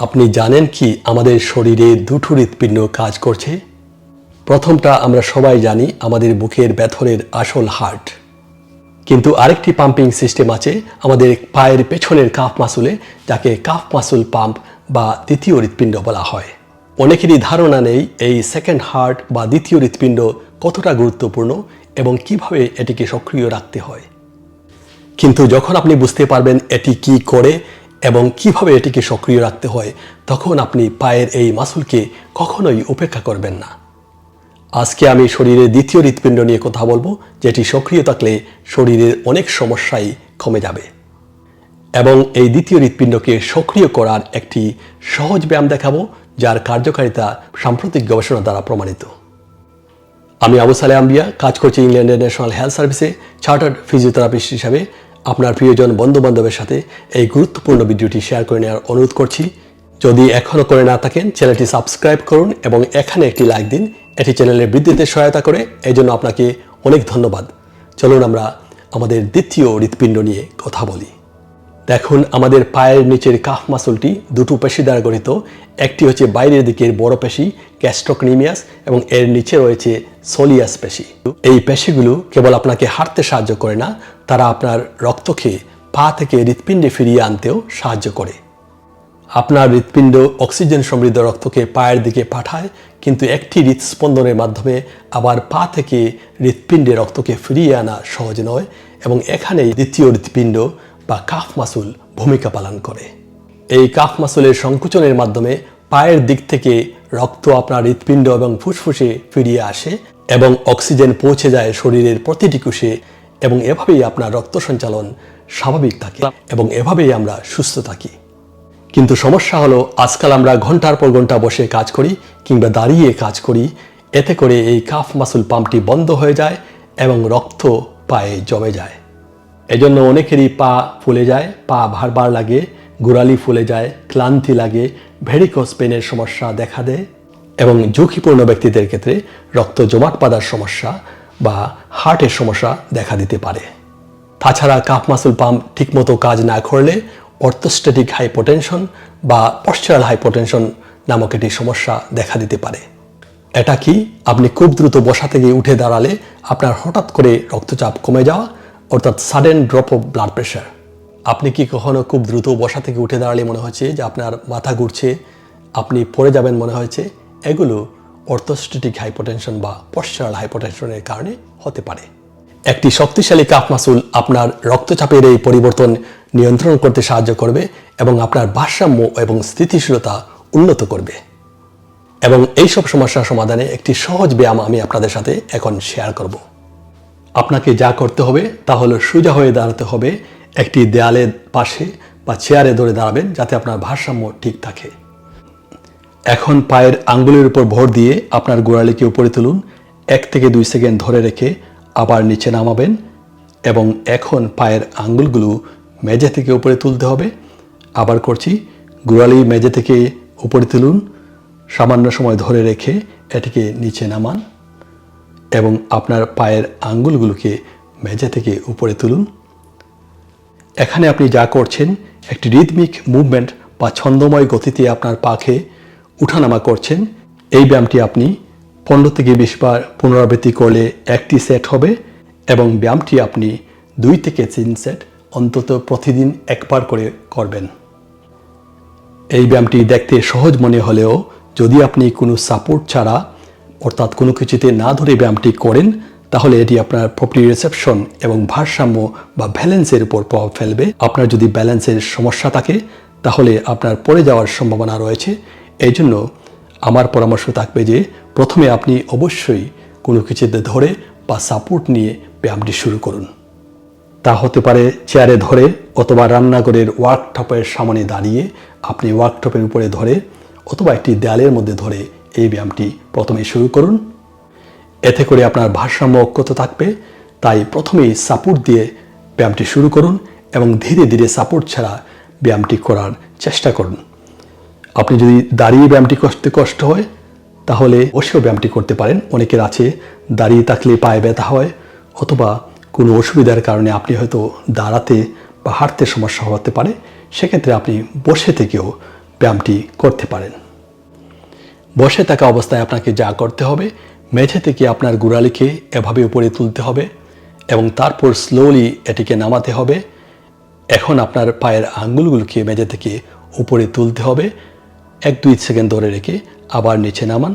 আপনি জানেন কি আমাদের শরীরে দুটো হৃৎপিণ্ড কাজ করছে? প্রথমটা আমরা সবাই জানি আমাদের বুকের ব্যথরের আসল হার্ট। কিন্তু আরেকটি পাম্পিং সিস্টেম আছে আমাদের পায়ের পেছনের কাফ মাসুলে, যাকে কাফ মাসুল পাম্প বা দ্বিতীয় হৃৎপিণ্ড বলা হয়। অনেকেরই ধারণা নেই এই সেকেন্ড হার্ট বা দ্বিতীয় হৃৎপিণ্ড কতটা গুরুত্বপূর্ণ এবং কীভাবে এটিকে সক্রিয় রাখতে হয়। কিন্তু যখন আপনি বুঝতে পারবেন এটি কি করে এবং কীভাবে এটিকে সক্রিয় রাখতে হয়, তখন আপনি পায়ের এই মাসুলকে কখনোই উপেক্ষা করবেন না। আজকে আমি শরীরের দ্বিতীয় হৃৎপিণ্ড নিয়ে কথা বলব, যেটি সক্রিয় থাকলে শরীরের অনেক সমস্যাই কমে যাবে। এবং এই দ্বিতীয় হৃৎপিণ্ডকে সক্রিয় করার একটি সহজ ব্যায়াম দেখাবো, যার কার্যকারিতা সাম্প্রতিক গবেষণা দ্বারা প্রমাণিত। আমি আবু সালে আম্বিয়া, কাজ করছি ইংল্যান্ডের national health service, chartered physiotherapist হিসাবে। আপনার প্রিয়জন বন্ধুবান্ধবের সাথে এই গুরুত্বপূর্ণ ভিডিওটি শেয়ার করে নেওয়ার অনুরোধ করছি। যদি এখনও করে না থাকেন, চ্যানেলটি সাবস্ক্রাইব করুন এবং এখানে একটি লাইক দিন। এটি চ্যানেলের বৃদ্ধিতে সহায়তা করে এই জন্য আপনাকে অনেক ধন্যবাদ। চলুন আমরা আমাদের দ্বিতীয় হৃৎপিণ্ড নিয়ে কথা বলি। দেখুন, আমাদের পায়ের নিচের কাফ মাসুলটি দুটো পেশি দ্বারা গঠিত। একটি হচ্ছে বাইরের দিকের বড় পেশি ক্যাস্ট্রোকনিমিয়াস এবং এর নিচে রয়েছে সোলিয়াস পেশি। এই পেশিগুলো কেবল আপনাকে হাঁটতে সাহায্য করে না, তারা আপনার রক্তকে পা থেকে হৃৎপিণ্ডে ফিরিয়ে আনতেও সাহায্য করে। আপনার হৃৎপিণ্ড অক্সিজেন সমৃদ্ধ রক্তকে পায়ের দিকে পাঠায়, কিন্তু একটি হৃৎস্পন্দনের মাধ্যমে আবার পা থেকে হৃৎপিণ্ডে রক্তকে ফিরিয়ে আনা সহজ নয়, এবং এখানেই দ্বিতীয় হৃৎপিণ্ড বা কাফ মাসুল ভূমিকা পালন করে। এই কাফ মাসুলের সংকুচনের মাধ্যমে পায়ের দিক থেকে রক্ত আপনার হৃৎপিণ্ড এবং ফুসফুসে ফিরিয়ে আসে এবং অক্সিজেন পৌঁছে যায় শরীরের প্রতিটি কোষে এবং এভাবেই আপনার রক্ত সঞ্চালন স্বাভাবিক থাকে এবং এভাবেই আমরা সুস্থ থাকি। কিন্তু সমস্যা হলো, আজকাল আমরা ঘণ্টার পর ঘণ্টা বসে কাজ করি কিংবা দাঁড়িয়ে কাজ করি, এতে করে এই কাফ মাসুল পাম্পটি বন্ধ হয়ে যায় এবং রক্ত পায়ে জমে যায়। এজন্য অনেকেরই পা ফুলে যায়, পা ভারবার লাগে, গোড়ালি ফুলে যায়, ক্লান্তি লাগে ভেরিকোস পেনের সমস্যা দেখা দেয় এবং ঝুঁকিপূর্ণ ব্যক্তিদের ক্ষেত্রে রক্ত জমাট বাঁধার সমস্যা বা হার্টের সমস্যা দেখা দিতে পারে। তাছাড়া কাফ মাসুল পাম্প ঠিকমতো কাজ না করলে অর্থোস্ট্যাটিক হাইপোটেনশন বা পশ্চারাল হাইপোটেনশন নামক একটি সমস্যা দেখা দিতে পারে। এটা কি? আপনি খুব দ্রুত বসা থেকে উঠে দাঁড়ালে আপনার হঠাৎ করে রক্তচাপ কমে যাওয়া অর্থাৎ sudden drop of blood pressure আপনি কি কখনো খুব দ্রুত বসা থেকে উঠে দাঁড়ালে মনে হচ্ছে যে আপনার মাথা ঘুরছে? আপনি পড়ে যাবেন মনে হয়েছে? এগুলো অর্থোস্ট্যাটিক হাইপোটেনশন বা পশ্চারাল হাইপোটেনশনের কারণে হতে পারে। একটি শক্তিশালী কাফ মাসুল আপনার রক্তচাপের এই পরিবর্তন নিয়ন্ত্রণ করতে সাহায্য করবে এবং আপনার ভারসাম্য এবং স্থিতিশীলতা উন্নত করবে। এবং এইসব সমস্যার সমাধানে একটি সহজ ব্যায়াম আমি আপনাদের সাথে এখন শেয়ার করব। আপনাকে যা করতে হবে তা হলো সোজা হয়ে দাঁড়াতে হবে একটি দেয়ালের পাশে বা চেয়ারে ধরে দাঁড়াবেন যাতে আপনার ভারসাম্য ঠিক থাকে। এখন পায়ের আঙ্গুলের উপর ভর দিয়ে আপনার গোড়ালিকে উপরে তুলুন, এক থেকে দুই সেকেন্ড ধরে রেখে আবার নিচে নামাবেন এবং এখন পায়ের আঙ্গুলগুলো মেঝে থেকে উপরে তুলতে হবে। আবার করছি, গোড়ালি মেঝে থেকে উপরে তুলুন, সামান্য সময় ধরে রেখে এটিকে নিচে নামান। এবং আপনার পায়ের আঙ্গুলগুলোকে মেঝে থেকে উপরে তুলুন। এখানে আপনি যা করছেন, একটি রিদমিক মুভমেন্ট বা ছন্দময় গতিতে আপনার পাখে উঠানামা করছেন। এই ব্যায়ামটি আপনি পনেরো থেকে বিশ বার পুনরাবৃত্তি করলে একটি সেট হবে এবং ব্যায়ামটি আপনি দুই থেকে তিন সেট অন্তত প্রতিদিন একবার করে করবেন। এই ব্যায়ামটি দেখতে সহজ মনে হলেও যদি আপনি কোনো সাপোর্ট ছাড়া অর্থাৎ কোনো কিছুতে না ধরে ব্যায়ামটি করেন, তাহলে এটি আপনার প্রপার্টি রিসেপশন এবং ভারসাম্য বা ব্যালেন্সের উপর প্রভাব ফেলবে। আপনার যদি ব্যালেন্সের সমস্যা থাকে, তাহলে আপনার পড়ে যাওয়ার সম্ভাবনা রয়েছে। এই জন্য আমার পরামর্শ থাকবে যে, প্রথমে আপনি অবশ্যই কোনো কিছুতে ধরে বা সাপোর্ট নিয়ে ব্যায়ামটি শুরু করুন। তা হতে পারে চেয়ারে ধরে অথবা রান্নাঘরের ওয়ার্কটপের সামনে দাঁড়িয়ে আপনি ওয়ার্কটপের উপরে ধরে অথবা একটি দেয়ালের মধ্যে ধরে এই ব্যায়ামটি প্রথমে শুরু করুন। এতে করে আপনার ভারসাম্য অক্ষত থাকবে। তাই প্রথমেই সাপোর্ট দিয়ে ব্যায়ামটি শুরু করুন এবং ধীরে ধীরে সাপোর্ট ছাড়া ব্যায়ামটি করার চেষ্টা করুন। আপনি যদি দাঁড়িয়ে ব্যায়ামটি করতে কষ্ট হয়, তাহলে বসেও ব্যায়ামটি করতে পারেন। অনেকের আছে, দাঁড়িয়ে থাকলে পায়ে ব্যথা হয় অথবা কোনো অসুবিধার কারণে আপনি হয়তো দাঁড়াতে বা হাঁটতে সমস্যা হতে পারে। সেক্ষেত্রে আপনি বসে থেকেও ব্যায়ামটি করতে পারেন। বসে থাকা অবস্থায় আপনাকে যা করতে হবে মেঝে থেকে আপনার গোড়ালিকে এভাবে উপরে তুলতে হবে এবং তারপর স্লোলি এটিকে নামাতে হবে। এখন আপনার পায়ের আঙ্গুলগুলোকে মেঝে থেকে উপরে তুলতে হবে। এক দুই সেকেন্ড ধরে রেখে আবার নিচে নামান,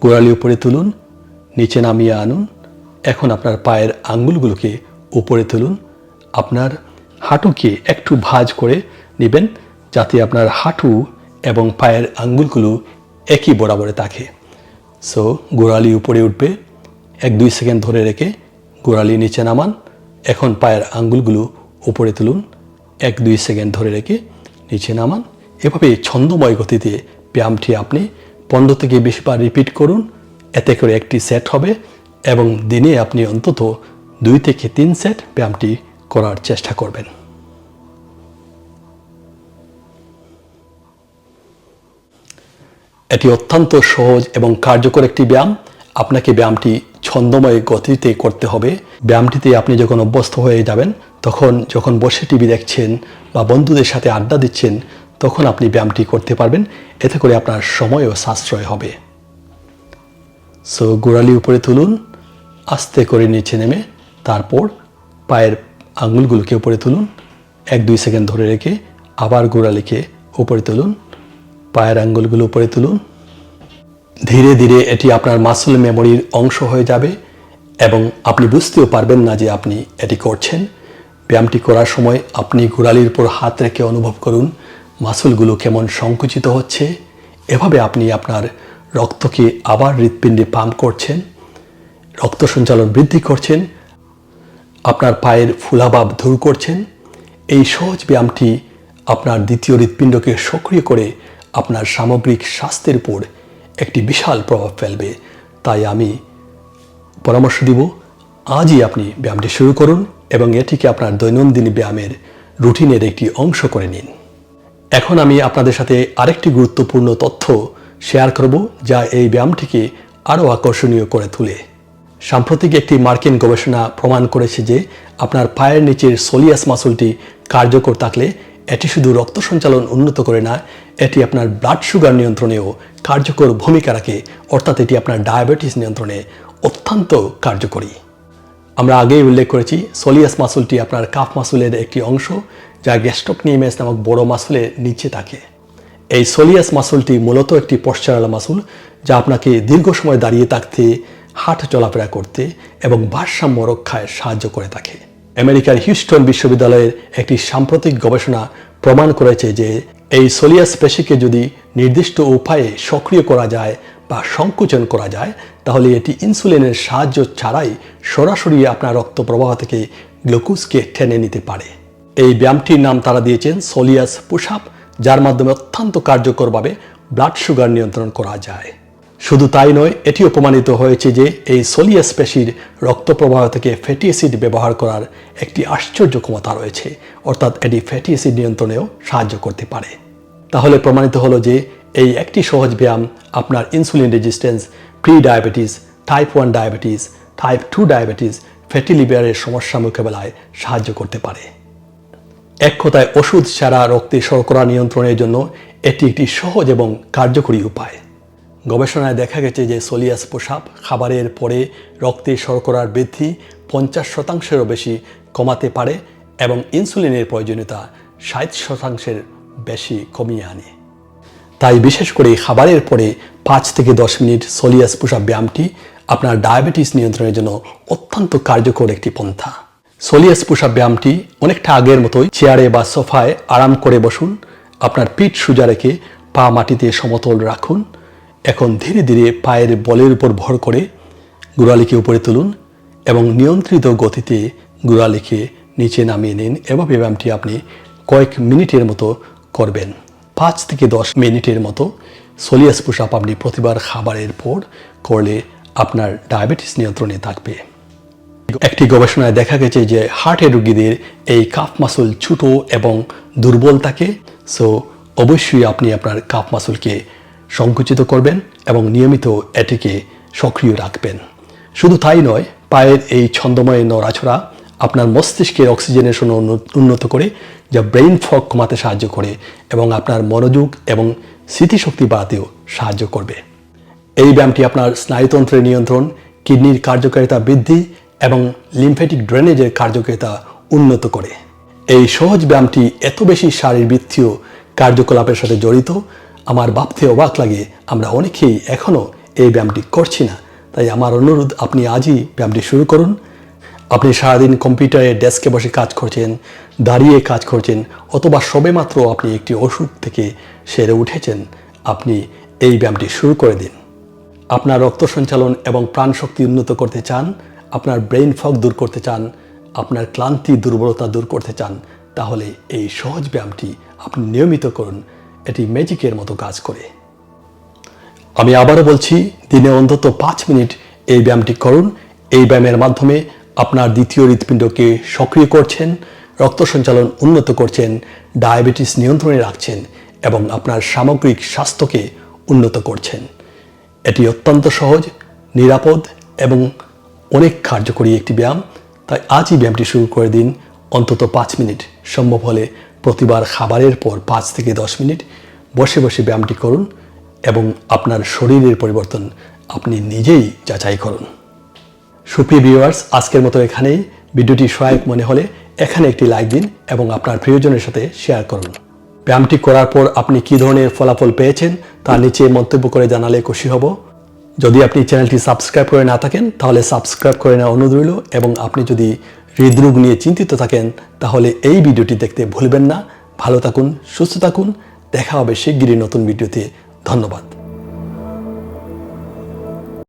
গোড়ালি উপরে তুলুন, নিচে নামিয়ে আনুন। এখন আপনার পায়ের আঙ্গুলগুলোকে উপরে তুলুন। আপনার হাঁটুকে একটু ভাঁজ করে নেবেন যাতে আপনার হাঁটু এবং পায়ের আঙ্গুলগুলো একই বরাবরে থাকে সো গোড়ালি উপরে উঠবে, এক দুই সেকেন্ড ধরে রেখে গোড়ালি নিচে নামান, এখন পায়ের আঙ্গুলগুলো উপরে তুলুন, এক দুই সেকেন্ড ধরে রেখে নিচে নামান। এভাবে ছন্দময় গতিতে ব্যায়ামটি আপনি পনেরো থেকে বিশ বার রিপিট করুন, এতে করে একটি সেট হবে এবং দিনে আপনি অন্তত দুই থেকে তিন সেট ব্যায়ামটি করার চেষ্টা করবেন। এটি অত্যন্ত সহজ এবং কার্যকর একটি ব্যায়াম। আপনাকে ব্যায়ামটি ছন্দময় গতিতে করতে হবে। ব্যায়ামটিতে আপনি যখন অভ্যস্ত হয়ে যাবেন, তখন যখন বসে টিভি দেখছেন বা বন্ধুদের সাথে আড্ডা দিচ্ছেন, তখন আপনি ব্যায়ামটি করতে পারবেন। এতে করে আপনার সময়ও সাশ্রয় হবে। সো, গোড়ালি উপরে তুলুন, আস্তে করে নিচে নেমে, তারপর পায়ের আঙুলগুলোকে উপরে তুলুন, এক দুই সেকেন্ড ধরে রেখে আবার গোড়ালিকে উপরে তুলুন। পায়ের আঙ্গুলগুলো উপরে তুলুন। ধীরে ধীরে এটি আপনার মাসল মেমোরির অংশ হয়ে যাবে এবং আপনি বুঝতেও পারবেন না যে আপনি এটি করছেন। ব্যায়ামটি করার সময় আপনি গোড়ালির উপর হাত রেখে অনুভব করুন, মাসলগুলো কেমন সংকুচিত হচ্ছে। এভাবে আপনি আপনার রক্তকে আবার হৃৎপিণ্ডে পাম্প করছেন, রক্ত সঞ্চালন বৃদ্ধি করছেন, আপনার পায়ের ফুলাভাব দূর করছেন। এই সহজ ব্যায়ামটি আপনার দ্বিতীয় হৃৎপিণ্ডকে সক্রিয় করে আপনার সামগ্রিক স্বাস্থ্যের উপর একটি বিশাল প্রভাব ফেলবে। তাই আমি পরামর্শ দিব, আজই আপনি ব্যায়ামটি শুরু করুন এবং এটিকে আপনার দৈনন্দিন ব্যায়ামের রুটিনের একটি অংশ করে নিন। এখন আমি আপনাদের সাথে আরেকটি গুরুত্বপূর্ণ তথ্য শেয়ার করব, যা এই ব্যায়ামটিকে আরও আকর্ষণীয় করে তোলে। সাম্প্রতিক একটি মার্কিন গবেষণা প্রমাণ করেছে যে আপনার পায়ের নিচের সোলিয়াস মাসুলটি কার্যকর থাকলে এটি শুধু রক্ত সঞ্চালন উন্নত করে না, এটি আপনার ব্লাড সুগার নিয়ন্ত্রণেও কার্যকর ভূমিকা রাখে, অর্থাৎ এটি আপনার ডায়াবেটিস নিয়ন্ত্রণে অত্যন্ত কার্যকরী। আমরা আগেই উল্লেখ করেছি সোলিয়াস মাসুলটি আপনার কাফ মাসুলের একটি অংশ, যা গ্যাস্ট্রোকনিয়ামেস নামক বড় মাসুলের নিচে থাকে। এই সোলিয়াস মাসুলটি মূলত একটি পশ্চারাল মাসুল যা আপনাকে দীর্ঘ সময় দাঁড়িয়ে থাকতে হাট চলাফেরা করতে এবং ভারসাম্য রক্ষায় সাহায্য করে থাকে। আমেরিকার হিউস্টন বিশ্ববিদ্যালয়ের একটি সাম্প্রতিক গবেষণা প্রমাণ করেছে যে এই সোলিয়াস পেশিকে যদি নির্দিষ্ট উপায়ে সক্রিয় করা যায় বা সংকুচন করা যায়, তাহলে এটি ইনসুলিনের সাহায্য ছাড়াই সরাসরি আপনার রক্ত প্রবাহ থেকে গ্লুকোজকে টেনে নিতে পারে। এই ব্যায়ামটির নাম তারা দিয়েছেন সোলিয়াস পুশআপ যার মাধ্যমে অত্যন্ত কার্যকরভাবে ব্লাড সুগার নিয়ন্ত্রণ করা যায়। শুধু তাই নয়, এটিও প্রমাণিত হয়েছে যে এই সোলিয়াস পেশির রক্ত প্রবাহ থেকে ফ্যাটি অ্যাসিড ব্যবহার করার একটি আশ্চর্য ক্ষমতা রয়েছে। অর্থাৎ এটি ফ্যাটি অ্যাসিড নিয়ন্ত্রণেও সাহায্য করতে পারে। তাহলে প্রমাণিত হলো যে এই একটি সহজ ব্যায়াম আপনার insulin resistance pre diabetes type one diabetes type two diabetes fatty লিভারের সমস্যা মোকাবেলায় সাহায্য করতে পারে। এক কথায় ওষুধ ছাড়া রক্তে শর্করা নিয়ন্ত্রণের জন্য এটি একটি সহজ এবং কার্যকরী উপায়। গবেষণায় দেখা গেছে যে সোলিয়াস পোশাক খাবারের পরে রক্তে শর্করার বৃদ্ধি পঞ্চাশ শতাংশেরও বেশি কমাতে পারে এবং ইনসুলিনের প্রয়োজনীয়তা ষাট শতাংশের বেশি কমিয়ে আনে। তাই বিশেষ করে খাবারের পরে পাঁচ থেকে দশ মিনিট সোলিয়াস পুষাপ ব্যায়ামটি আপনার ডায়াবেটিস নিয়ন্ত্রণের জন্য অত্যন্ত কার্যকর একটি পন্থা। সোলিয়াস পুষাপ ব্যায়ামটি অনেকটা আগের মতোই চেয়ারে বা সোফায় আরাম করে বসুন, আপনার পিঠ সোজা রেখে পা মাটিতে সমতল রাখুন এখন ধীরে ধীরে পায়ের বলের উপর ভর করে গোড়ালিকে উপরে তুলুন এবং নিয়ন্ত্রিত গতিতে গোড়ালিকে নিচে নামিয়ে নিন। এভাবে ব্যায়ামটি আপনি কয়েক মিনিটের মতো করবেন। পাঁচ থেকে দশ মিনিটের মতো সোলিয়াস পুষাপ আপনি প্রতিবার খাবারের পর করলে আপনার ডায়াবেটিস নিয়ন্ত্রণে থাকবে। একটি গবেষণায় দেখা গেছে যে হার্টের রোগীদের এই কাফ মাসুল ছোট এবং দুর্বল থাকে। সো, অবশ্যই আপনি আপনার কাফ মাসুলকে সংকুচিত করবেন এবং নিয়মিত এটিকে সক্রিয় রাখবেন। শুধু তাই নয়, পায়ের এই ছন্দময় নড়াছড়া আপনার মস্তিষ্কের অক্সিজেনেশন উন্ন- উন্নত করে, যা ব্রেইন ফগ কমাতে সাহায্য করে এবং আপনার মনোযোগ এবং স্মৃতিশক্তি বাড়াতেও সাহায্য করবে। এই ব্যায়ামটি আপনার স্নায়ুতন্ত্রের নিয়ন্ত্রণ, কিডনির কার্যকারিতা বৃদ্ধি এবং লিম্ফেটিক ড্রেনেজের কার্যকারিতা উন্নত করে। এই সহজ ব্যায়ামটি এত বেশি শারীরবৃত্তীয় কার্যকলাপের সাথে জড়িত আমার ভাবতে অবাক লাগে, আমরা অনেকেই এখনও এই ব্যায়ামটি করছি না। তাই আমার অনুরোধ, আপনি আজই ব্যায়ামটি শুরু করুন। আপনি সারাদিন কম্পিউটারে ডেস্কে বসে কাজ করছেন, দাঁড়িয়ে কাজ করছেন, অথবা সবেমাত্র আপনি একটি অসুখ থেকে সেরে উঠেছেন, আপনি এই ব্যায়ামটি শুরু করে দিন। আপনার রক্ত সঞ্চালন এবং প্রাণশক্তি উন্নত করতে চান, আপনার ব্রেইন ফগ দূর করতে চান, আপনার ক্লান্তি দুর্বলতা দূর করতে চান, তাহলে এই সহজ ব্যায়ামটি আপনি নিয়মিত করুন। এটি ম্যাজিকের মতো কাজ করে। আমি আবারও বলছি, দিনে অন্তত পাঁচ মিনিট এই ব্যায়ামটি করুন। এই ব্যায়ামের মাধ্যমে আপনার দ্বিতীয় হৃৎপিণ্ডকে সক্রিয় করছেন, রক্ত সঞ্চালন উন্নত করছেন, ডায়াবেটিস নিয়ন্ত্রণে রাখছেন এবং আপনার সামগ্রিক স্বাস্থ্যকে উন্নত করছেন। এটি অত্যন্ত সহজ, নিরাপদ এবং অনেক কার্যকরী একটি ব্যায়াম। তাই আজই ব্যায়ামটি শুরু করে দিন। অন্তত পাঁচ মিনিট সম্ভব হলে প্রতিবার খাবারের পর পাঁচ থেকে দশ মিনিট বসে বসে ব্যায়ামটি করুন এবং আপনার শরীরের পরিবর্তন আপনি নিজেই যাচাই করুন। সুপ্রিয় ভিউয়ার্স আজকের মতো এখানেই। ভিডিওটি সহায়ক মনে হলে এখানে একটি লাইক দিন এবং আপনার প্রিয়জনের সাথে শেয়ার করুন। ব্যায়ামটি করার পর আপনি কী ধরনের ফলাফল পেয়েছেন তা নিচে মন্তব্য করে জানালে খুশি হব। যদি আপনি চ্যানেলটি সাবস্ক্রাইব করে না থাকেন, তাহলে সাবস্ক্রাইব করে নেওয়া অনুরোধ রইল এবং আপনি যদি হৃদরোগ নিয়ে চিন্তিত থাকেন, তাহলে এই ভিডিওটি দেখতে ভুলবেন না। ভালো থাকুন, সুস্থ থাকুন। দেখা হবে শিগগিরই নতুন ভিডিওতে। ধন্যবাদ।